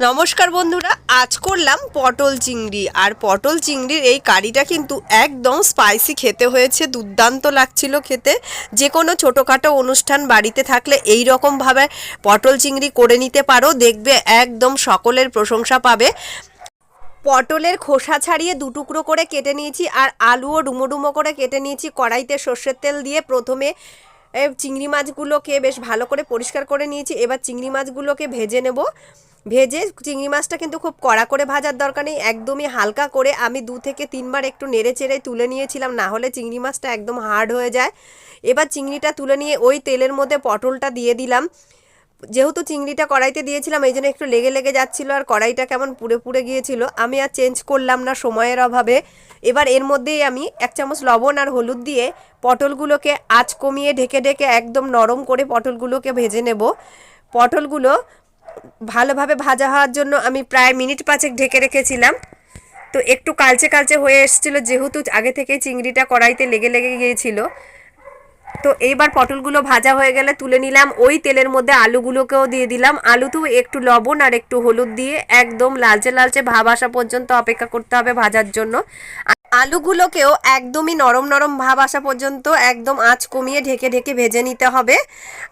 নমস্কার বন্ধুরা, আজ করলাম পটল চিংড়ি। আর পটল চিংড়ির এই কারিটা কিন্তু একদম স্পাইসি খেতে হয়েছে, দুর্দান্ত লাগছিল খেতে। যে কোনো ছোটোখাটো অনুষ্ঠান বাড়িতে থাকলে এই রকমভাবে পটল চিংড়ি করে নিতে পারো, দেখবে একদম সকলের প্রশংসা পাবে। পটলের খোসা ছাড়িয়ে দু টুকরো করে কেটে নিয়েছি, আর আলুও ডুমো ডুমো করে কেটে নিয়েছি। কড়াইতে সর্ষের তেল দিয়ে প্রথমে চিংড়ি মাছগুলোকে বেশ ভালো করে পরিষ্কার করে নিয়েছি। এবার চিংড়ি মাছগুলোকে ভেজে নেব। ভেজে চিংড়ি মাছটা কিন্তু খুব কড়া করে ভাজার দরকার নেই, একদমই হালকা করে আমি দু থেকে তিনবার একটু নেড়ে চেড়ে তুলে নিয়েছিলাম, না হলে চিংড়ি মাছটা একদম হার্ড হয়ে যায়। এবার চিংড়িটা তুলে নিয়ে ওই তেলের মধ্যে পটলটা দিয়ে দিলাম। যেহেতু চিংড়িটা কড়াইতে দিয়েছিলাম, এই জন্য একটু লেগে লেগে যাচ্ছিল আর কড়াইটা কেমন পুড়ে পুড়ে গিয়েছিল, আমি আর চেঞ্জ করলাম না সময়ের অভাবে। এবার এর মধ্যেই আমি এক চামচ লবণ আর হলুদ দিয়ে পটলগুলোকে আঁচ কমিয়ে ঢেকে ঢেকে একদম নরম করে পটলগুলোকে ভেজে নেব। পটলগুলো ভালোভাবে ভাজা হওয়ার জন্য আমি প্রায় মিনিট পাঁচেক ঢেকে রেখেছিলাম। তো একটু কালচে কালচে হয়ে এসেছিল, যেহেতু আগে থেকে চিংড়িটা কড়াইতে লেগে লেগে গিয়েছিল। তো এইবার পটলগুলো ভাজা হয়ে গেলে তুলে নিলাম। ওই তেলের মধ্যে আলুগুলোকেও দিয়ে দিলাম। আলুতেও একটু লবণ আর একটু হলুদ দিয়ে একদম লালচে লালচে ভাব আসা পর্যন্ত অপেক্ষা করতে হবে ভাজার জন্য। আলুগুলোকেও একদমই নরম নরম ভাব আসা পর্যন্ত একদম আঁচ কমিয়ে ঢেকে ঢেকে ভেজে নিতে হবে।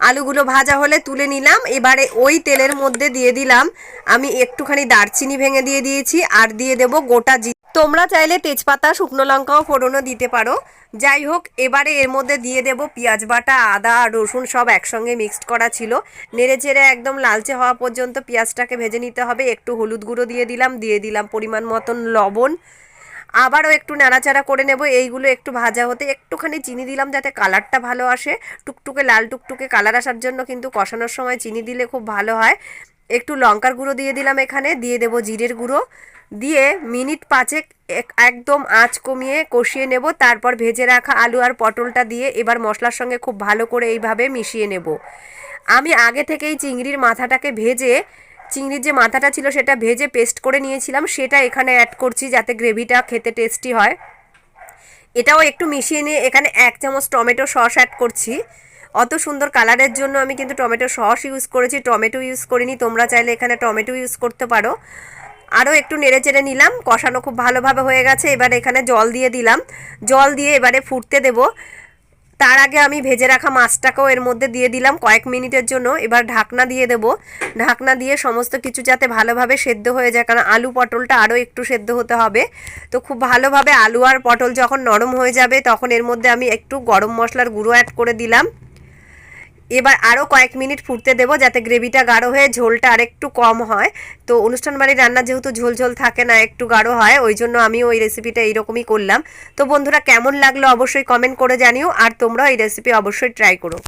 আলুগুলো ভাজা হলে তুলে নিলাম। এবারে ওই তেলের মধ্যে দিয়ে দিলাম। আমি একটুখানি দারচিনি ভেঙে দিয়ে দিয়েছি। আর দিয়ে দেব গোটা তোমরা চাইলে তেজপাতা, শুকনো লঙ্কাও ফোড়নও দিতে পারো। যাই হোক, এবারে এর মধ্যে দিয়ে দেব পেঁয়াজ বাটা, আদা, আর রসুন সব একসঙ্গে মিক্সড করা ছিল। নেড়ে চেড়ে একদম লালচে হওয়া পর্যন্ত পেঁয়াজটাকে ভেজে নিতে হবে। একটু হলুদ গুঁড়ো দিয়ে দিলাম দিয়ে দিলাম পরিমাণ মতন লবণ। আবারও একটু নাড়াচাড়া করে নেব, এইগুলো একটু ভাজা হতে একটুখানি চিনি দিলাম যাতে কালারটা ভালো আসে। টুকটুকে লাল টুকটুকে কালার আসার জন্য কিন্তু কষানোর সময় চিনি দিলে খুব ভালো হয়। একটু লঙ্কার গুঁড়ো দিয়ে দিলাম এখানে, দিয়ে দেব জিরের গুঁড়ো। দিয়ে মিনিট পাঁচেক এক- একদম আঁচ কমিয়ে কষিয়ে নেব। তারপর ভেজে রাখা আলু আর পটলটা দিয়ে এবার মশলার সঙ্গে খুব ভালো করে এইভাবে মিশিয়ে নেব। আমি আগে থেকেই চিংড়ির মাথাটাকে ভেজে, চিংড়ির যে মাথাটা ছিল সেটা ভেজে পেস্ট করে নিয়েছিলাম। সেটা এখানে অ্যাড করছি যাতে গ্রেভিটা খেতে টেস্টি হয়। এটাও একটু মিশিয়ে নিয়ে এখানে এক চামচ টমেটো সস অ্যাড করছি। অত সুন্দর কালারের জন্য আমি কিন্তু টমেটো সস ইউজ করেছি। টমেটো ইউজ করিনি, তোমরা চাইলে এখানে টমেটো ইউজ করতে পারো। আরও একটু নেড়ে চেড়ে নিলাম। কষানো খুব ভালোভাবে হয়ে গেছে। এবার এখানে জল দিয়ে দিলাম। জল দিয়ে এবারে ফুটতে দেবো। তার আগে আমি ভেজে রাখা মাছটাকেও এর মধ্যে দিয়ে দিলাম কয়েক মিনিটের জন্য। এবার ঢাকনা দিয়ে দেবো। ঢাকনা দিয়ে সমস্ত কিছু যাতে ভালোভাবে সেদ্ধ হয়ে যায়, কারণ আলু পটলটা আরও একটু সেদ্ধ হতে হবে। তো খুব ভালোভাবে আলু আর পটল যখন নরম হয়ে যাবে, তখন এর মধ্যে আমি একটু গরম মশলার গুঁড়ো অ্যাড করে দিলাম। এবার আরও কয়েক মিনিট ফুটতে দেবো যাতে গ্রেভিটা গাঢ় হয়ে ঝোলটা আরেকটু কম হয়। তো অনুষ্ঠান বাড়ির রান্না যেহেতু ঝোল ঝোল থাকে না, একটু গাঢ় হয়, ওই জন্য আমি ওই রেসিপিটা এইরকমই করলাম। তো বন্ধুরা কেমন লাগল অবশ্যই কমেন্ট করে জানিও, আর তোমরা এই রেসিপি অবশ্যই ট্রাই করো।